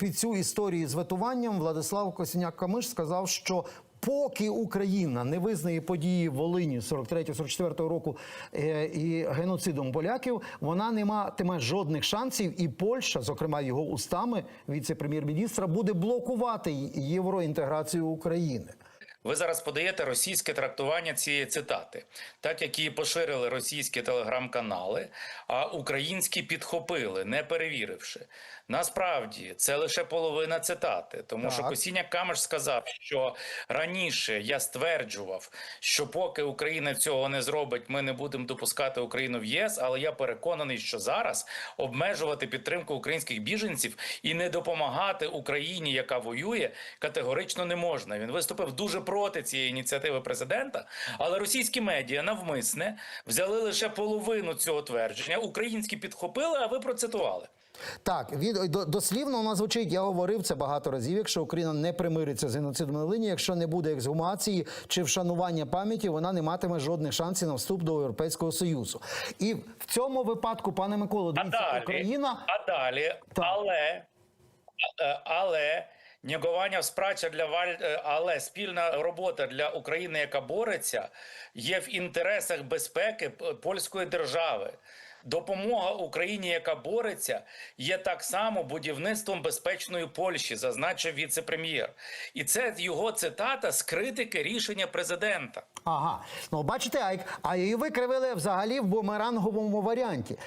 під цю історію з ветуванням Владислав Косіняк-Камиш сказав, що поки Україна не визнає події в Волині 43-44 року е, і геноцидом поляків, вона не матиме жодних шансів, і Польща, зокрема його устами, віце-прем'єр-міністра, буде блокувати євроінтеграцію України. Ви зараз подаєте російське трактування цієї цитати, так як її поширили російські телеграм-канали, а українські підхопили, не перевіривши. Насправді це лише половина цитати, тому що Так. Косіня Камеш сказав, що раніше я стверджував, що поки Україна цього не зробить, ми не будемо допускати Україну в ЄС. Але я переконаний, що зараз обмежувати підтримку українських біженців і не допомагати Україні, яка воює, категорично не можна. Він виступив дуже проти цієї ініціативи президента, але російські медіа навмисне взяли лише половину цього твердження. Українські підхопили, а ви процитували. Так, від до- дослівно вона звучить. Я говорив це багато разів. Якщо Україна не примириться з геноцидом на линії, якщо не буде ексгумації чи вшанування пам'яті, вона не матиме жодних шансів на вступ до Європейського союзу. І в цьому випадку, пане Миколо, А дивіться, далі, Україна а далі, Так. але, але негування спрача для валь, е, але спільна робота для України, яка бореться, є в інтересах безпеки польської держави. Допомога Україні, яка бореться, є так само будівництвом безпечної Польщі, зазначив віце-прем'єр. І це його цитата з критики рішення президента. Ага, ну бачите, а, а її викривили взагалі в бумеранговому варіанті.